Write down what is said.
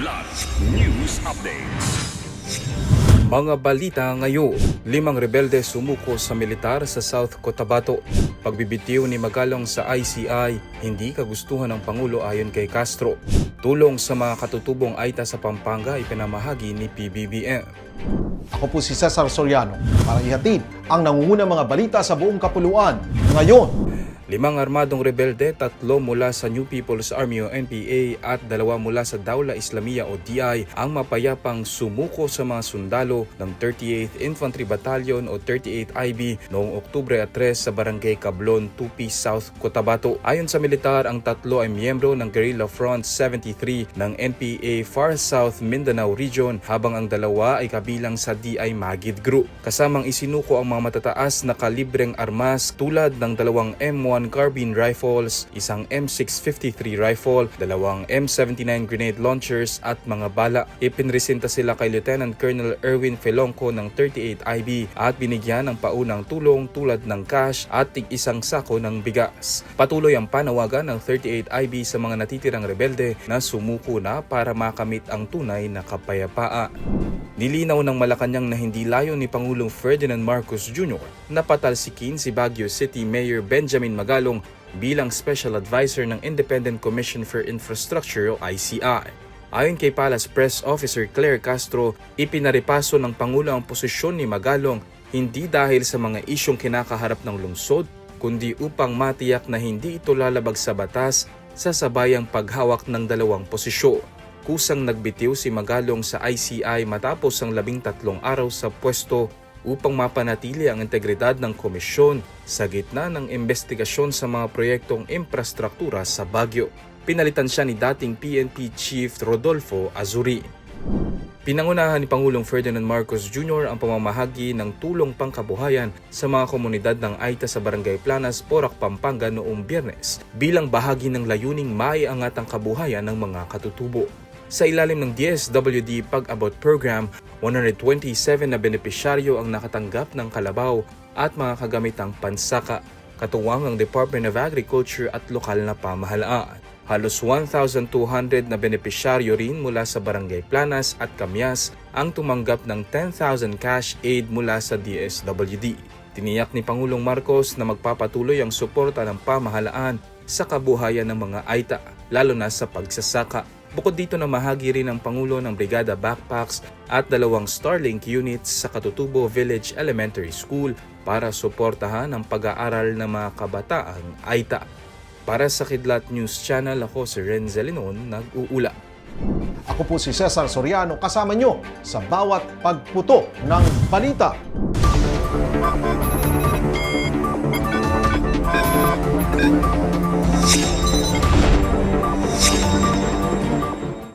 Kidlat News Updates. Mga balita ngayon, limang rebelde sumuko sa militar sa South Cotabato. Pagbibitiw ni Magalong sa ICI, hindi kagustuhan ng Pangulo ayon kay Castro. Tulong sa mga katutubong Aita sa Pampanga ipinamahagi ni PBBM. Ako po si Cesar Soriano para ihatid ang nangungunang mga balita sa buong kapuluan. Ngayon, Limang armadong rebelde, tatlo mula sa New People's Army o NPA at dalawa mula sa Daula Islamia o DI ang mapayapang sumuko sa mga sundalo ng 38th Infantry Battalion o 38 IB noong Oktubre 3 sa Barangay Cablon, Tupi, South Cotabato. Ayon sa militar, ang tatlo ay miyembro ng Guerrilla Front 73 ng NPA Far South Mindanao Region habang ang dalawa ay kabilang sa DI Magid Group. Kasamang isinuko ang mga matataas na kalibreng armas tulad ng dalawang M1 carbine rifles, isang M653 rifle, dalawang M79 grenade launchers at mga bala. Ipinresenta sila kay Lieutenant Colonel Erwin Felonco ng 38 IB at binigyan ng paunang tulong tulad ng cash at tig isang sako ng bigas. Patuloy ang panawagan ng 38 IB sa mga natitirang rebelde na sumuko na para makamit ang tunay na kapayapaan. Nilinaw ng Malacanang na hindi layo ni Pangulong Ferdinand Marcos Jr. na patalsikin si Baguio City Mayor Benjamin Magalong bilang Special Advisor ng Independent Commission for Infrastructure o ICI. Ayon kay Palace Press Officer Claire Castro, ipinaripaso ng Pangulo ang posisyon ni Magalong hindi dahil sa mga isyong kinakaharap ng lungsod, kundi upang matiyak na hindi ito lalabag sa batas sa sabayang paghawak ng dalawang posisyon kusang nagbitiw si Magalong sa ICI matapos ang labing tatlong araw sa pwesto upang mapanatili ang integridad ng komisyon sa gitna ng investigasyon sa mga proyektong infrastruktura sa Baguio. Pinalitan siya ni dating PNP Chief Rodolfo Azuri. Pinangunahan ni Pangulong Ferdinand Marcos Jr. ang pamamahagi ng tulong pangkabuhayan sa mga komunidad ng Aita sa Barangay Planas, Porac, Pampanga noong biyernes bilang bahagi ng layuning maiangat ang kabuhayan ng mga katutubo. Sa ilalim ng DSWD Pag-abot Program, 127 na benepisyaryo ang nakatanggap ng kalabaw at mga kagamitang pansaka, katuwang ang Department of Agriculture at lokal na pamahalaan. Halos 1,200 na benepisyaryo rin mula sa Barangay Planas at Kamyas ang tumanggap ng 10,000 cash aid mula sa DSWD. Tiniyak ni Pangulong Marcos na magpapatuloy ang suporta ng pamahalaan sa kabuhayan ng mga Aita, lalo na sa pagsasaka. Bukod dito na mahagi rin ang Pangulo ng Brigada Backpacks at dalawang Starlink units sa Katutubo Village Elementary School para suportahan ang pag-aaral ng mga kabataang Aita. Para sa Kidlat News Channel, ako si Renzel Linon, nag-uula. ako po si Cesar Soriano kasama nyo sa bawat pagputo ng balita